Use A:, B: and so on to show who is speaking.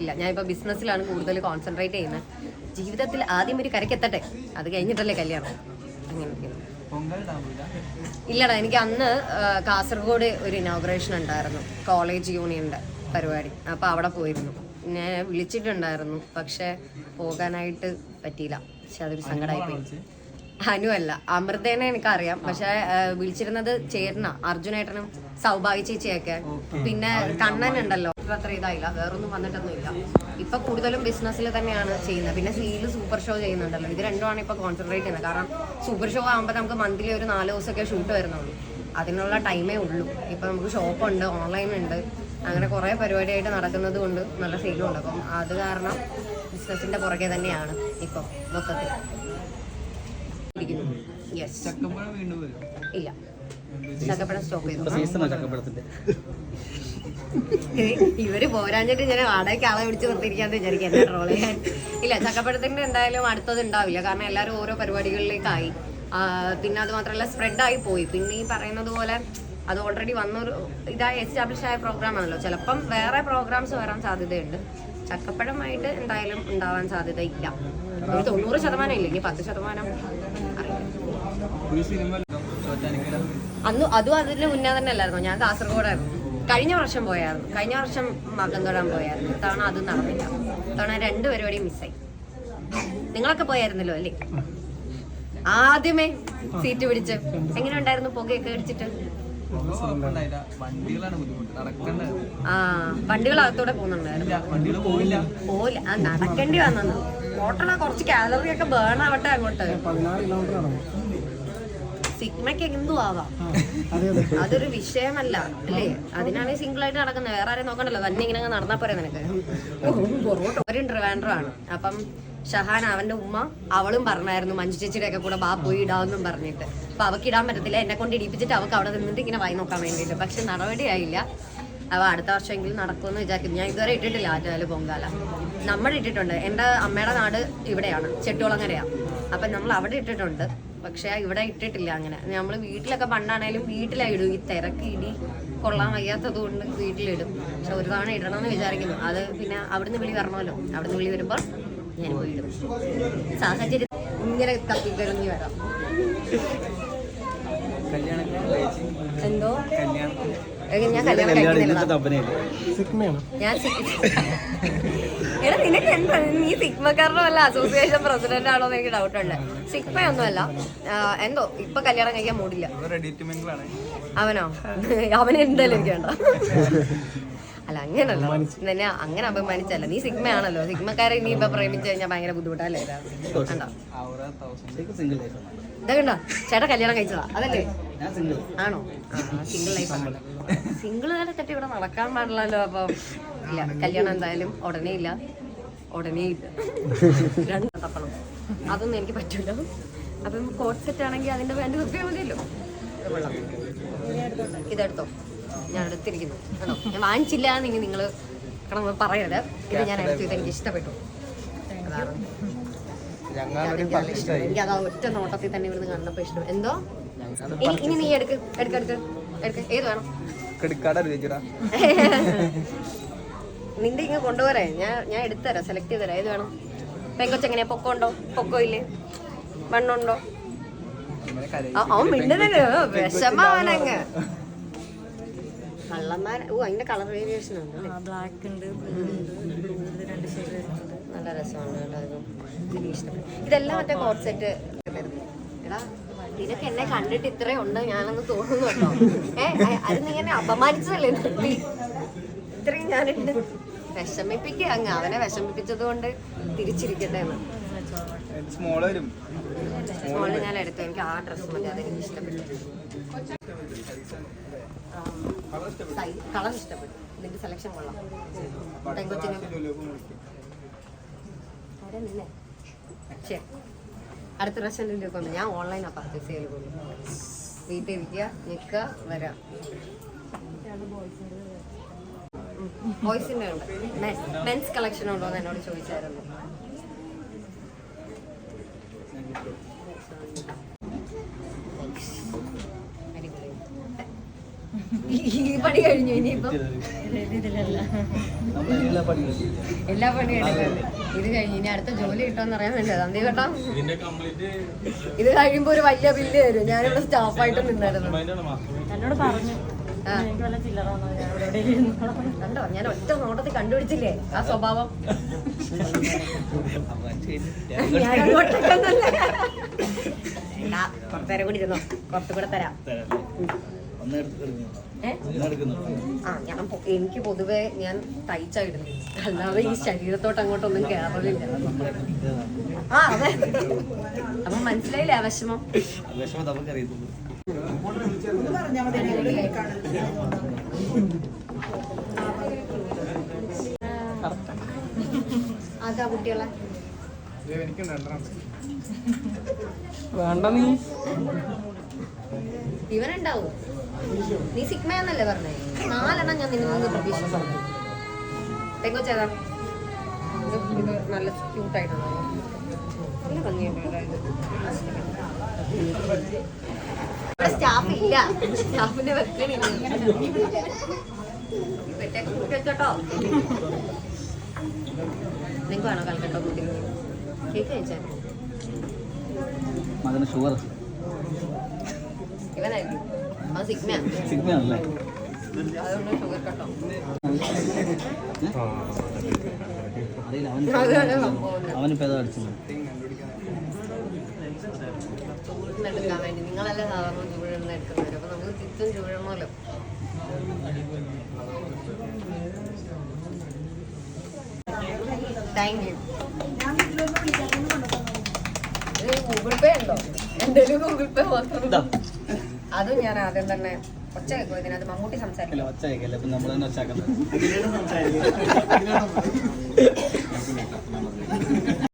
A: ഇല്ല ഞാൻ ഇപ്പൊ ബിസിനസ്സിലാണ് കൂടുതൽ കോൺസെൻട്രേറ്റ് ചെയ്യുന്നത്. ജീവിതത്തിൽ ആദ്യം ഒരു കരക്കെത്തട്ടെ അത് കഴിഞ്ഞിട്ടല്ലേ കല്യാണം. അങ്ങനെ. ഇല്ലടാ എനിക്ക് അന്ന് കാസർഗോഡ് ഒരു ഇനോഗ്രേഷൻ ഉണ്ടായിരുന്നു. കോളേജ് യൂണിയന്റെ പരിപാടി. അപ്പൊ അവിടെ പോയിരുന്നു. ഞാൻ വിളിച്ചിട്ടുണ്ടായിരുന്നു. പക്ഷെ പോകാനായിട്ട് പറ്റിയില്ല. പക്ഷെ അതൊരു സങ്കടമായി പോയി. അനു അല്ല അമൃതേനെ എനിക്കറിയാം. പക്ഷെ വിളിച്ചിരുന്നത് ചേർന്ന അർജുനേട്ടനും സൗഭാഗ്യ ചേച്ചിയൊക്കെ. പിന്നെ കണ്ണൻ ഉണ്ടല്ലോ. അത്ര ഇതായില്ല. വേറൊന്നും വന്നിട്ടൊന്നുമില്ല. ഇപ്പൊ കൂടുതലും ബിസിനസ്സിൽ തന്നെയാണ് ചെയ്യുന്നത്. പിന്നെ സീൽ സൂപ്പർ ഷോ ചെയ്യുന്നുണ്ടല്ലോ. ഇത് രണ്ടുമാണ് ഇപ്പൊ കോൺസെൻട്രേറ്റ് ചെയ്യുന്നത്. കാരണം സൂപ്പർ ഷോ ആകുമ്പോൾ നമുക്ക് മന്ത്ലി ഒരു നാല് ദിവസമൊക്കെ ഷൂട്ട് വരുന്നുള്ളൂ. അതിനുള്ള ടൈമേ ഉള്ളൂ. ഇപ്പൊ നമുക്ക് ഷോപ്പുണ്ട് ഓൺലൈൻ ഉണ്ട്. അങ്ങനെ കുറെ പരിപാടിയായിട്ട് നടക്കുന്നത് കൊണ്ട് നല്ല സെയിലും ഉണ്ട്. അപ്പം അത് കാരണം ബിസിനസിന്റെ പുറകെ തന്നെയാണ് ഇപ്പം മൊത്തത്തിൽ. യെസ് ഇല്ല. ചക്കപ്പഴം സ്റ്റോപ്പ് ചെയ്തു.
B: സീസണാ ചക്കപ്പഴത്തിന്റെ.
A: ഇവർ പോരാഞ്ഞിട്ട് ഞാൻ വാടകയ്ക്ക് ആളെ വിളിച്ച് നിർത്തിയിരിക്കാന്ന് വിചാരിക്കാം എന്നെ ട്രോൾ ചെയ്യാൻ. ഇല്ല ചക്കപ്പഴത്തിന്റെ എന്തായാലും അടുത്തത് ഉണ്ടാവില്ല. കാരണം എല്ലാവരും ഓരോ പരിപാടികളിലേക്കായി. പിന്നെ അത് മാത്രമല്ല സ്പ്രെഡ് ആയി പോയി. പിന്നെ ഈ പറയുന്നത് പോലെ അത് ഓൾറെഡി വന്നൊരു ഇതായി എസ്റ്റാബ്ലിഷ് ആയ പ്രോഗ്രാം ആണല്ലോ. ചിലപ്പം വേറെ പ്രോഗ്രാംസ് വരാൻ സാധ്യതയുണ്ട്. ചക്കപ്പഴമായിട്ട് എന്തായാലും ഉണ്ടാവാൻ സാധ്യതയില്ല ഒരു തൊണ്ണൂറ് ശതമാനം ഇല്ല. ഇനി പത്ത് ശതമാനം അന്ന് അതും അതിന് മുന്നേ തന്നെ അല്ലായിരുന്നു? ഞാൻ കാസർഗോഡായിരുന്നു. കഴിഞ്ഞ വർഷം പോയായിരുന്നു. കഴിഞ്ഞ വർഷം മകം തൊഴാൻ പോയായിരുന്നു. ഇത്തവണ അത് നടന്നില്ല. ഇത്തവണ രണ്ട് പരിപാടിയും മിസ്സായി. നിങ്ങളൊക്കെ പോയായിരുന്നല്ലോ അല്ലേ? ആദ്യമേ സീറ്റ് പിടിച്ച്. എങ്ങനെ ഉണ്ടായിരുന്നു പുകയൊക്കെ അടിച്ചിട്ട്? ആ വണ്ടികൾ അകത്തൂടെ പോകുന്നുണ്ടായിരുന്നു.
C: പോയില്ല
A: നടക്കേണ്ടി വന്നു. ഓട്ടണ കുറച്ച് കാലറി ഒക്കെ ബേൺ ആവട്ടെ അങ്ങോട്ട്. സിഗ്മയ്ക്ക് എന്തു ആവാം. അതൊരു വിഷയമല്ല അല്ലേ? അതിനാണ് സിംഗിൾ ആയിട്ട് നടക്കുന്നത്. വേറെ ആരെയും നോക്കണ്ടല്ലോ. തന്നെ ഇങ്ങനെ നടന്നാ പോരെ നിനക്ക്. ഒരു ട്രിവാൻഡ്രം ആണ്. അപ്പം ഷഹാൻ അവന്റെ ഉമ്മ അവളും പറഞ്ഞായിരുന്നു മഞ്ജു ചേച്ചിയുടെ ഒക്കെ കൂടെ ബാ പോയി ഇടാമെന്നും പറഞ്ഞിട്ട്. അപ്പൊ അവക്ക് ഇടാൻ പറ്റത്തില്ല. എന്നെ കൊണ്ട് ഇടിപ്പിച്ചിട്ട് അവക്ക് അവിടെ നിന്നിട്ട് ഇങ്ങനെ വായി നോക്കാൻ വേണ്ടിയിട്ട്. പക്ഷെ നടപടിയായില്ല അവ അടുത്ത വർഷമെങ്കിലും നടക്കുമെന്ന് വിചാരിക്കുന്നു ഞാൻ ഇതുവരെ ഇട്ടിട്ടില്ല ആറ്റാൽ പൊങ്കാല. നമ്മൾ ഇട്ടിട്ടുണ്ട്. എന്റെ അമ്മയുടെ നാട് ഇവിടെയാണ്. ചെട്ടുകുളങ്ങരയാ. അപ്പം നമ്മൾ അവിടെ ഇട്ടിട്ടുണ്ട്. പക്ഷെ ഇവിടെ ഇട്ടിട്ടില്ല അങ്ങനെ. നമ്മൾ വീട്ടിലൊക്കെ പണ്ടാണേലും വീട്ടിലിടും ഈ തിരക്ക് ഇടി കൊള്ളാൻ വയ്യാത്തത് കൊണ്ട് വീട്ടിലിടും. പക്ഷെ ഒരു തവണ ഇടണമെന്ന് വിചാരിക്കുന്നു. അത് പിന്നെ അവിടുന്ന് വിളി വരണമല്ലോ. അവിടുന്ന് വിളി വരുമ്പോൾ ഞാൻ പോയി ഇടും. സാഹചര്യം ഇങ്ങനെ തപ്പിക്കളിഞ്ഞ് വരാം. എന്തോ? ഞാൻ കല്യാണം കഴിക്കുന്നില്ല. ഞാൻ എടാ നിനക്ക് എന്താ? നീ സിഗ്മക്കാരനോ അല്ല അസോസിയേഷൻ പ്രസിഡന്റ് ആണോ എന്ന് എനിക്ക് ഡൗട്ട് ഉണ്ട്. സിഗ്മ ഒന്നുമല്ല ആ, എന്തോ ഇപ്പൊ കല്യാണം കഴിക്കാൻ മൂടില്ല. അവനോ? അവന് എന്തായാലും എനിക്ക് വേണ്ട. അല്ല അങ്ങനല്ല നിന്നെ അങ്ങനെ അപമാനിച്ചല്ല. നീ സിഗ്മയാണല്ലോ. സിഗ്മക്കാരെ നീ ഇപ്പൊ പ്രേമിച്ചു കഴിഞ്ഞാൽ ഭയങ്കര ബുദ്ധിമുട്ടല്ലേ? കണ്ടോ?
C: അവറ തൗസൻഡ്
B: ശരിക്കും സിംഗിൾ ലൈഫാണ്
A: ഇതാ കണ്ടോ? ചേട്ടാ കല്യാണം കഴിച്ചതാ. അതല്ലേ? ആണോ? സിംഗിൾ ലൈഫ് ആണല്ലോ സിംഗിൾ കാലം തെറ്റി ഇവിടെ നടക്കാൻ പാടില്ലല്ലോ അപ്പൊ. ഇല്ല. കല്യാണം എന്തായാലും ഉടനെ ഇല്ല. ഉടനെ ഇല്ല. രണ്ട് തപ്പണം അതൊന്നും എനിക്ക് പറ്റൂല. അപ്പം കോട്ട് സെറ്റ് ആണെങ്കിൽ അതിന്റെ വേണ്ട നിർത്തിയാൽ മതിയല്ലോ. ഇത് ഇതെടുത്തോ. ഞാൻ എടുത്തിരിക്കുന്നു. ആണോ ഞാൻ വാങ്ങിച്ചില്ല എന്നെങ്കിൽ നിങ്ങൾ കാരണം പറയരുത്. ഇത് ഞാൻ എടുത്തു. ഇത് എനിക്ക് ഇഷ്ടപ്പെട്ടു. എനിക്ക് അത് ഒറ്റ നോട്ടത്തിൽ തന്നെ ഇവിടുന്ന് കണ്ടപ്പോ ഇഷ്ടം എന്തോ? ഇനി നീ എടുക്ക്. എടുക്ക് എടുക്ക്. എടുക്ക്. ഏത് വേണം? നിന്റെ ഇങ്ങ് കൊണ്ടുപോരേ ഞാൻ ഞാൻ എടുത്തുതരാം സെലക്ട് ചെയ്ത് തരാം ഏത് വേണം? പെങ്കൊച്ച് എങ്ങനെയാ പൊക്കം ഉണ്ടോ പൊക്കോ ഇല്ലേ മണ്ണുണ്ടോ അവൻ മിണ്ടുന്നില്ല വിഷമാവനങ്ങ്. കള്ളന്മാർ ഓ അതിന്റെ കളർ വേരിയേഷൻ ഉണ്ട്?
D: ബ്ലാക്ക് ഉണ്ട്
A: നല്ല രസമാണ് കേട്ടോ ഇതും. ഇതെല്ലാം മറ്റേ കോട്ട് സെറ്റ് എടാ നിനക്ക് എന്നെ കണ്ടിട്ട് ഇത്രേ ഉണ്ട് ഞാനൊന്ന് തോന്നുന്നു കേട്ടോ. ഏ അത് നീ എന്നെ അപമാനിച്ചതല്ലേ ഇത്രയും ഞാനിട്ട് വിഷമിപ്പിക്കുക. അങ്ങ് അവനെ വിഷമിപ്പിച്ചത് കൊണ്ട് തിരിച്ചിരിക്കട്ടെ എന്ന്.
C: സ്മോൾ വരും.
A: സ്മോൾ ഞാൻ എടുത്തു. എനിക്ക് ആ ഡ്രസ്സ് മതി. അതെനിക്ക് ഇഷ്ടപ്പെട്ടു. കളർ ഇഷ്ടപ്പെട്ടു. നിന്റെ സെലക്ഷൻ കൊള്ളാം. പെങ്കൊച്ചിനും. നിന്നെ? ശരി അടുത്ത പ്രാവശ്യം ലുലുക്ക് വന്നു. ഞാൻ ഓൺലൈനാണ് പർച്ചേസ് ചെയ്യൽ പോകുന്നു വീട്ടിൽ ഇരിക്കുക നിൽക്കുക വരാം. ബോയ്സിന്റെ ഉണ്ട് മെൻസ് കളക്ഷൻ ഉണ്ടോ എന്ന് എന്നോട് ചോദിച്ചായിരുന്നു. ഈ- പണി കഴിഞ്ഞു ഇനിയിപ്പം? എല്ലാ പണിയും എടുക്കുന്നുണ്ട് ഇത് കഴിഞ്ഞു ഇനി അടുത്ത ജോലി കിട്ടുമെന്ന് അറിയാൻ വേണ്ടി സന്ധ്യ കേട്ടോ? ഇത് കഴിയുമ്പോ ഒരു വലിയ ബില്ല് തരും. ഞാനിവിടെ സ്റ്റാഫായിട്ട് നിന്നായിരുന്നു
D: എന്നോട് പറഞ്ഞു.
A: കണ്ടോ? ഞാൻ ഒറ്റ നോട്ടത്തിൽ കണ്ടുപിടിച്ചില്ലേ? ആ സ്വഭാവം. കുറച്ചേരം കൂടി ഇരുന്നോ? കുറച്ചും കൂടെ തരാം. ആ ഞാൻ എനിക്ക് പൊതുവെ ഞാൻ തയ്ച്ചായിരുന്നു അല്ലാതെ ഈ ശരീരത്തോട്ട് അങ്ങോട്ടൊന്നും കേറലില്ല. ആ അതെ. അപ്പൊ മനസ്സിലായില്ലേ ആ വിഷമം? കുട്ടികളെ
E: വേണ്ട നീ.
A: ഇവനുണ്ടാവും. നീ സിഗ്മയെന്നല്ലേ പറഞ്ഞേ? നാലെണ്ണം ഞാൻ നിന്നെ നിന്ന് പ്രതീക്ഷിച്ചു. ചേതാ നല്ല ക്യൂട്ടായിട്ടുണ്ടോ നല്ല ഭംഗിയുണ്ട്. ഇവിടെ സ്റ്റാഫ് ഇല്ല സ്റ്റാഫിനെ വെക്കണില്ല കൂട്ടി നിങ്ങൾക്ക് വേണോ കൽക്കട്ടോ കൂട്ടി? കേക്ക് കഴിച്ചാൽ
B: മകന് ഷുഗർ.
A: സിഗ്മയാണ് അതുകൊണ്ട് ഷുഗർ കട്ടോ.
B: അറിയില്ല അവൻ
A: സംഭവം.
B: അടിച്ചത്
A: എടുക്കാൻ വേണ്ടി നിങ്ങളല്ല സാധാരണ ചൂടുന്ന എടുക്കുന്നവര് അപ്പൊ നമുക്ക് തിരിച്ചും ചൂടണമല്ലോ താങ്ക് യു ഗൂഗിൾ പേ ഉണ്ടോ? എന്റെ ഗൂഗിൾ പേ മാത്രം. അതും ഞാൻ ആദ്യം തന്നെ ഒച്ച കേൾക്കും ഇതിനകത്ത് മമ്മൂട്ടി
B: സംസാരിക്കില്ല
A: സംസാരിക്കും
B: ഒച്ച കേൾക്കല്ലേ. നമ്മൾ തന്നെ ഒച്ചാക്കുന്നത്